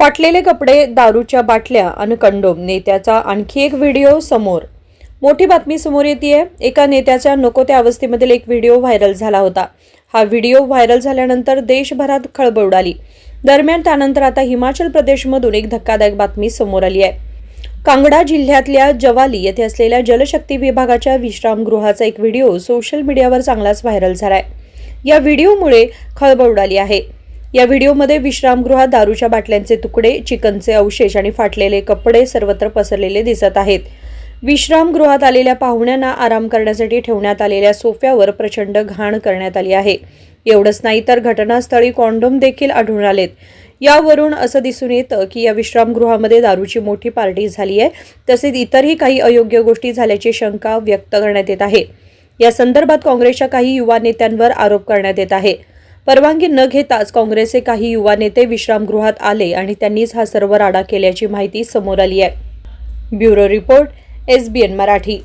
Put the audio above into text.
फाटलेले कपडे दारूच्या बाटल्या आणि कंडोम. नेत्याचा आणखी एक व्हिडिओ समोर. मोठी बातमी समोर येते आहे एका नेत्याच्या नको त्या अवस्थेमधील एक व्हिडिओ व्हायरल झाला होता. हा व्हिडिओ व्हायरल झाल्यानंतर देशभरात खळबळ उडाली. दरम्यान त्यानंतर आता हिमाचल प्रदेशमधून एक धक्कादायक बातमी समोर आली आहे. कांगडा जिल्ह्यातल्या जवाली येथे असलेल्या जलशक्ती विभागाच्या विश्रामगृहाचा एक व्हिडिओ सोशल मीडियावर चांगलाच व्हायरल झाला आहे या व्हिडिओमुळे खळबळ उडाली आहे. या व्हिडिओमध्ये विश्रामगृहात दारूच्या बाटल्यांचे तुकडे चिकनचे अवशेष आणि फाटलेले कपडे सर्वत्र पसरलेले दिसत आहेत. विश्रामगृहात आलेल्या पाहुण्यांना आराम करण्यासाठी ठेवण्यात आलेल्या सोफ्यावर प्रचंड घाण करण्यात आली आहे. एवढंच नाही तर घटनास्थळी कॉन्डोम देखील आढळून आलेत. यावरून असं दिसून येतं की या विश्रामगृहामध्ये दारूची मोठी पार्टी झाली आहे तसेच इतरही काही अयोग्य गोष्टी झाल्याची शंका व्यक्त करण्यात येत आहे. या संदर्भात काँग्रेसच्या काही युवा नेत्यांवर आरोप करण्यात येत आहे. परवानगी न घेताच काँग्रेसचे काही युवा नेते विश्रामगृहात आले आणि त्यांनीच हा सर्व राडा केल्याची माहिती समोर आली आहे. Bureau report S B N Marathi.